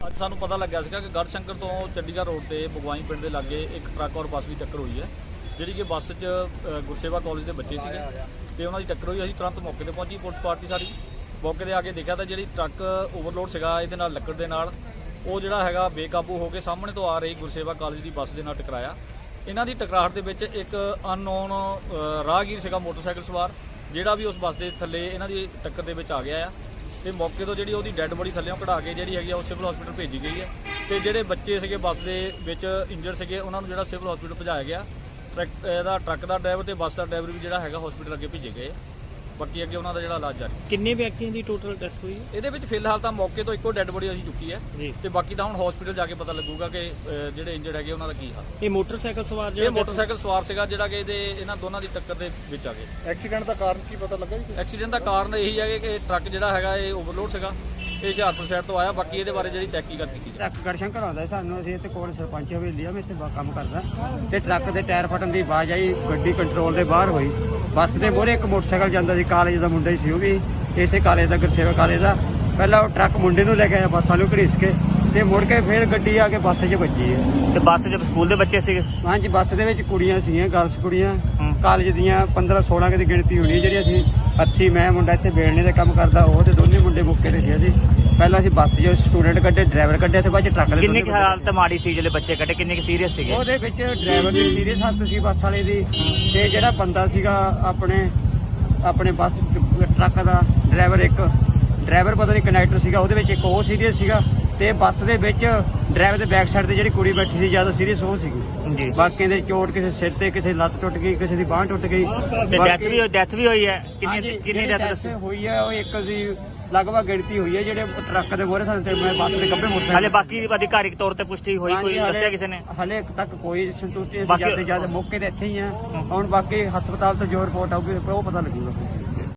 ਅੱਜ ਸਾਨੂੰ ਪਤਾ ਲੱਗਿਆ ਸੀਗਾ ਕਿ ਗੜਸ਼ੰਕਰ ਤੋਂ ਚੰਡੀਗੜ੍ਹ ਰੋਡ ਤੇ ਬਗਵਾਈ ਪਿੰਡ ਦੇ ਲਾਗੇ ਇੱਕ ਟਰੱਕ ਔਰ ਬੱਸ ਦੀ ਟੱਕਰ ਹੋਈ ਹੈ, ਜਿਹੜੀ ਕਿ ਬੱਸ 'ਚ ਗੁਰਸੇਵਾ ਕਾਲਜ ਦੇ ਬੱਚੇ ਸੀਗੇ ਤੇ ਉਹਨਾਂ ਦੀ ਟੱਕਰ ਹੋਈ। ਅਸੀਂ ਤੁਰੰਤ ਮੌਕੇ ਤੇ ਪਹੁੰਚੀ, ਪੁਲਿਸ ਪਾਰਟੀ ਸਾਡੀ ਮੌਕੇ ਤੇ ਆ ਕੇ ਦੇਖਿਆ ਤਾਂ ਜਿਹੜੀ ਟਰੱਕ ਓਵਰਲੋਡ ਸੀਗਾ ਇਹਦੇ ਨਾਲ ਲੱਕੜ ਦੇ ਨਾਲ, ਉਹ ਜਿਹੜਾ ਹੈਗਾ ਬੇਕਾਬੂ ਹੋ ਕੇ ਸਾਹਮਣੇ ਤੋਂ ਆ ਰਹੀ ਗੁਰਸੇਵਾ ਕਾਲਜ ਦੀ ਬੱਸ ਦੇ ਨਾਲ ਟਕਰਾਇਆ। ਇਹਨਾਂ ਦੀ ਟਕਰਾਹਟ ਦੇ ਵਿੱਚ ਇੱਕ ਅਨਨੋਨ ਰਾਹਗੀਰ ਸੀਗਾ ਮੋਟਰਸਾਈਕਲ ਸਵਾਰ, ਜਿਹੜਾ ਵੀ ਉਸ ਬੱਸ ਦੇ ਥੱਲੇ ਇਹਨਾਂ ਦੀ ਟੱਕਰ ਦੇ ਵਿੱਚ ਆ ਗਿਆ ਆ। ਤੇ ਮੌਕੇ ਤੋਂ ਜਿਹੜੀ ਉਹਦੀ ਡੈੱਡ ਬੋਡੀ ਥੱਲੇੋਂ ਕਢਾ ਕੇ ਜਿਹੜੀ ਹੈਗੀ ਆ ਉਹ ਸਿਵਲ ਹਸਪੀਟਲ ਭੇਜੀ ਗਈ ਹੈ ਤੇ ਜਿਹੜੇ ਬੱਚੇ ਸੀਗੇ ਬੱਸ ਦੇ ਵਿੱਚ ਇੰਜਰ ਸੀਗੇ, ਉਹਨਾਂ ਨੂੰ ਜਿਹੜਾ ਸਿਵਲ ਹਸਪੀਟਲ ਭਜਾਇਆ ਗਿਆ। ਟਰੱਕ, ਇਹਦਾ ਟਰੱਕ ਦਾ ਡਰਾਈਵਰ ਤੇ ਬੱਸ ਦਾ ਡਰਾਈਵਰ ਵੀ ਜਿਹੜਾ ਹੈਗਾ ਹਸਪੀਟਲ ਅੱਗੇ ਭੇਜੇ ਗਏ ਆ। ਬਾਕੀ ਅੱਗੇ ਉਹਨਾਂ ਦਾ ਜਿਹੜਾ ਇਲਾਜ ਜਾਰੀ। ਕਿੰਨੇ ਵਿਅਕਤੀਆਂ ਦੀ ਟੋਟਲ ਡੈਥ ਹੋਈ ਹੈ? ਇਹਦੇ ਵਿੱਚ ਫਿਲਹਾਲ ਤਾਂ ਮੌਕੇ ਤੋਂ ਇੱਕੋ ਡੈੱਡ ਬੋਡੀ ਅਸੀਂ ਚੁੱਕੀ ਹੈ ਜੀ। ਤੇ ਬਾਕੀ ਤਾਂ ਹੁਣ ਹਸਪੀਟਲ ਜਾ ਕੇ ਪਤਾ ਲੱਗੂਗਾ ਕਿ ਜਿਹੜੇ ਇੰਜਰਡ ਹੈਗੇ ਉਹਨਾਂ ਦਾ ਕੀ ਹਾਲ। ਇਹ ਮੋਟਰਸਾਈਕਲ ਸਵਾਰ ਇਹ ਜਿਹੜਾ ਮੋਟਰਸਾਈਕਲ ਸਵਾਰ ਸੀਗਾ ਜਿਹੜਾ ਕਿ ਇਹਦੇ ਇਹਨਾਂ ਦੋਨਾਂ ਦੀ ਟੱਕਰ ਦੇ ਵਿੱਚ ਆ ਗਏ ਐਕਸੀਡੈਂਟ ਦਾ ਕਾਰਨ ਕੀ ਪਤਾ ਲੱਗਾ ਜੀ ਐਕਸੀਡੈਂਟ ਦਾ ਕਾਰਨ ਇਹੀ ਹੈ ਕਿ ਟਰੱਕ ਜਿਹੜਾ ਹੈਗਾ ਇਹ ਓਵਰਲੋਡ ਸੀਗਾ। ਇਹ ਹੁਸ਼ਿਆਰਪੁਰ ਸਾਈਡ ਤੋਂ ਆਇਆ। ਬਾਕੀ ਇਹਦੇ ਬਾਰੇ ਜਿਹੜੀ ਤਹਿਕੀਕਤ ਕੀਤੀ ਜਾ ਟਰੱਕ ਗੜਸ਼ੰਕਰ ਆਉਂਦਾ ਸੀ ਸਾਨੂੰ। ਅਸੀਂ ਇੱਥੇ ਕੋਲ ਸਰਪੰਚ ਹਵੇਲੀ ਆ ਮੈਂ ਇੱਥੇ ਬਾ- ਕੰਮ ਕਰਦਾ। ਤੇ ਟਰੱਕ ਦੇ ਟਾਇਰ ਫਟਣ ਦੀ ਆਵਾਜ਼ ਆਈ। ਗੱਡੀ ਕੰਟਰੋਲ ਦੇ ਬਾਹਰ ਹੋਈ। ਬੱਸ ਦੇ ਮੋਹਰੇ ਇੱਕ ਮੋਟਰਸਾਈਕਲ ਜਾਂਦਾ ਸੀ ਕਾਲਜ ਦਾ ਮੁੰਡਾ ਹੀ ਸੀ ਉਹ ਵੀ ਇਸੇ ਕਾਲਜ ਦਾ ਗੁਰਸੇਵਾ ਕਾਲਜ ਦਾ। ਪਹਿਲਾਂ ਉਹ ਟਰੱਕ ਮੁੰਡੇ ਨੂੰ ਲੈ ਕੇ ਆਇਆ ਬੱਸ ਵਾਲੇ ਨੂੰ ਘੜੀਸ ਕੇ ਤੇ ਮੁੜ ਕੇ ਫੇਰ ਗੱਡੀ ਆ ਕੇ ਬੱਸ 'ਚ ਵੱਜੀ ਹੈ। ਤੇ ਬੱਸ ਚ ਸਕੂਲ ਦੇ ਬੱਚੇ ਸੀਗੇ? ਹਾਂਜੀ ਬੱਸ ਦੇ ਵਿੱਚ ਕੁੜੀਆਂ ਸੀਗੀਆਂ ਗਰਲਸ ਕੁੜੀਆਂ। ਕਾਲਜ ਦੀਆਂ 15 16 ਦੀ ਗਿਣਤੀ ਹੋਣੀ ਜਿਹੜੀ ਅਸੀਂ ਹੱਥੀ ਮੈਂ ਮੁੰਡਾ ਇੱਥੇ ਬੇਲਣੇ ਦਾ ਕੰਮ ਕਰਦਾ ਉਹ ਤੇ ਦੋਨੇ ਮੁੰਡੇ ਮੁੱਕੇ ਤੇ ਸੀ ਅਸੀਂ। ਪਹਿਲਾਂ ਅਸੀਂ ਬੱਸ 'ਚ ਸਟੂਡੈਂਟ ਕੱਢੇ ਡਰਾਈਵਰ ਕੱਢਿਆ ਤੇ ਬਾਅਦ 'ਚ ਟਰੱਕ ਦੇ ਕਿੰਨੀ ਦੋਨੇ ਕੁ ਮੁੰਡੇ ਹਾਲਤ ਮਾੜੀ ਸੀ ਜਿਹੜੇ ਬੱਚੇ ਕੱਢੇ? ਕਿੰਨੇ ਕੁ ਸੀਰੀਅਸ ਸੀਗੇ? ਉਹਦੇ ਵਿੱਚ ਡਰਾਈਵਰ ਦੀ ਸੀਰੀਅਸ ਹੱਥ ਸੀ ਬੱਸ ਵਾਲੇ ਦੀ ਤੇ ਜਿਹੜਾ ਬੰਦਾ ਸੀਗਾ ਆਪਣੇ ਆਪਣੇ ਬੱਸ ਟਰੱਕ ਦਾ ਡਰਾਈਵਰ ਇੱਕ ਡਰਾਈਵਰ ਪਤਾ ਨਹੀਂ ਕਨੈਕਟਰ ਸੀਗਾ ਉਹਦੇ ਵਿੱਚ ਇੱਕ ਉਹ ਸੀਰੀਅਸ ਸੀਗਾ। ਤੇ ਬੱਸ ਦੇ ਵਿੱਚ ਡਰਾਈਵਰ ਦੇ ਬੈਕ ਸਾਈਡ ਤੇ ਜਿਹੜੀ ਕੁੜੀ ਬੈਠੀ ਸੀ ਜ਼ਿਆਦਾ ਸੀਰੀਅਸ ਉਹ ਸੀਗੀ। ਜੀ। ਬਾਕੀ ਦੇ ਚੋਟ ਕਿਸੇ ਸਿਰ ਤੇ ਕਿਸੇ ਲੱਤ ਟੁੱਟ ਗਈ ਕਿਸੇ ਦੀ ਬਾਂਹ ਟੁੱਟ ਗਈ। ਤੇ ਡੈਥ ਵੀ ਡੈਥ ਵੀ ਹੋਈ ਹੈ। ਕਿੰਨੀ ਕਿੰਨੀ ਡੈਥ ਹੋਈ ਹੈ ਉਹ ਇੱਕ ਦੀ ਲਗਭਗ ਗਿਣਤੀ ਹੋਈ ਹੈ ਜਿਹੜੇ ਟਰੱਕ ਦੇ ਮੋਹਰੇ ਸਾਨੂੰ ਤੇ ਮੈਂ ਬੱਸ ਦੇ ਗੱਭੇ ਮੋਟਰਸਾਈਕਲ ਹਾਲੇ ਬਾਕੀ ਅਧਿਕਾਰਿਕ ਤੌਰ ਤੇ ਪੁਸ਼ਟੀ ਹੋਈ ਕੋਈ ਦੱਸਿਆ ਕਿਸੇ ਨੇ? ਹਾਲੇ ਤੱਕ ਕੋਈ ਸੰਤੁਸ਼ਟੀ ਜਾਂਦੇ ਜਾਂਦੇ ਮੌਕੇ ਤੇ ਇੱਥੇ ਹੀ ਆ। ਹੁਣ ਬਾਕੀ ਹਸਪਤਾਲ ਤੋਂ ਜੋ ਰਿਪੋਰਟ ਆਊਗੀ ਉਹ ਪਤਾ ਲੱਗੂਗਾ।